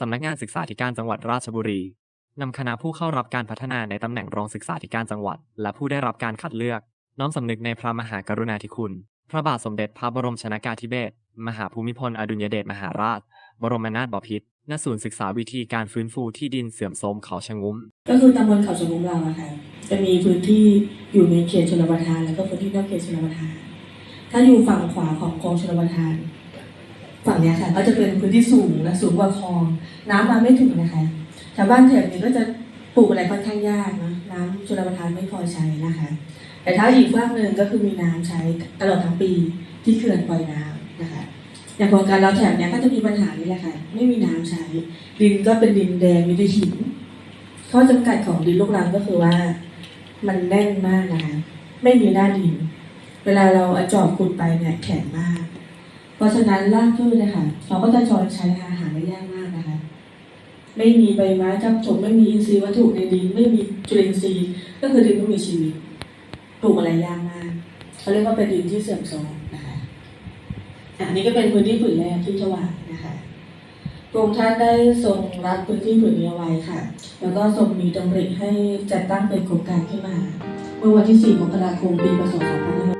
สำนักงานศึกษาธิการจังหวัดราชบุรีนำคณะผู้เข้ารับการพัฒนาในตำแหน่งรองศึกษาธิการจังหวัด และผู้ได้รับการคัดเลือก น้อมสำนึกในพระมหากรุณาธิคุณ พระบาทสมเด็จพระบรมชนากาธิเบศรมหาภูมิพลอดุลยเดชมหาราช บรมนาถบพิตรณศูนย์ศึกษาวิธีการฟื้นฟูที่ดินเสื่อมโทรมเขาชะงุ้ม ก็คือตำบลเขาชะงุ้มเราอะค่ะจะมีพื้นที่อยู่ในเขตชนประทาน แล้วก็พื้นที่นอกเขตชนประทาน ถ้าอยู่ฝั่งขวาของคลองชนประทาน ฝั่งเนี้ยค่ะก็จะเป็นพื้นที่สูงและสูงกว่าคลองน้ำมาไม่ถึงนะคะชาวบ้านแถบนี้ก็จะปลูกอะไรค่อนข้างยากนะน้ำชนประทานไม่พอใช้นะคะ แต่ถ้าอีกฝั่งหนึ่งก็คือมีน้ำใช้ตลอดทั้งปีที่เขื่อนปล่อยน้ำนะคะอย่างโครงการเราแถบเนี้ยก็จะมีปัญหานี้แหละค่ะไม่มีน้ำใช้ ดินก็เป็นดินแดงมีแต่หินข้อจำกัดของดินลูกรังก็คือว่ามันแน่นมากนะคะไม่มีหน้าดิน เวลาเราเอาจอบขุดไปเนี่ยแข็งมาก เพราะฉะนั้นรากพืชนะคะเราก็จะจอยใช้อาหารได้ยากมากนะคะ ไม่มีใบไม้ทับถมไม่มีอินทรีย์วัตถุในดินไม่มีจุลินทรีย์ก็คือดินไม่มีชีวิตปลูกอะไรยากมากเขาเรียกว่าเป็นดินที่เสื่อมโทรมนะคะอันนี้ก็เป็นพื้นที่ผืนแรกที่ถวายนะคะพระองค์ท่านได้ทรงรับพื้นที่ผืนนี้เอาไว้ค่ะ แล้วก็ทรงมีดำริให้จัดตั้งเป็นโครงการขึ้นมา เมื่อวันที่ 4 มกราคม ปีพศ 2500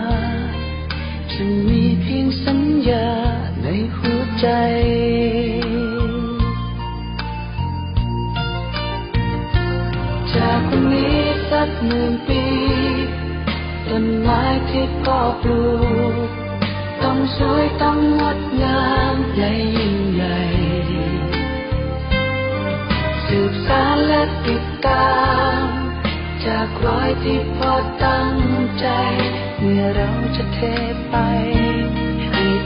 พียงสัญญาในหัวใจ จากวันนี้สักหมื่นปีต้นไม้ที่พ่อปลูก ต้องสวยต้องงดงามและยิ่งใหญ่ สืบสานและติดตาม จากรอยที่พอตั้งใจ เมื่อเราจะเทไป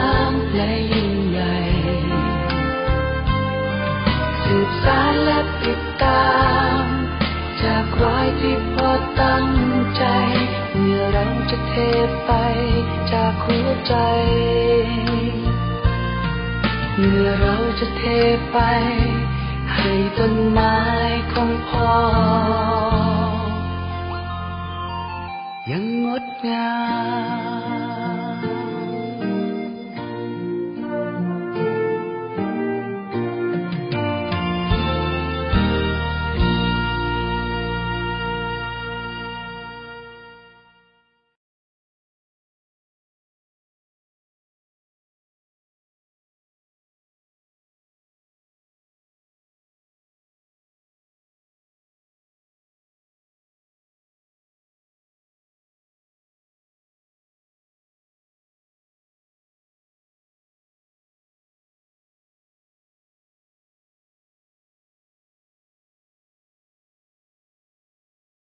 ม จะเทไปจากหัวใจ เมื่อเราจะเทไป ให้ต้นไม้ของพ่อ ยังงดงาม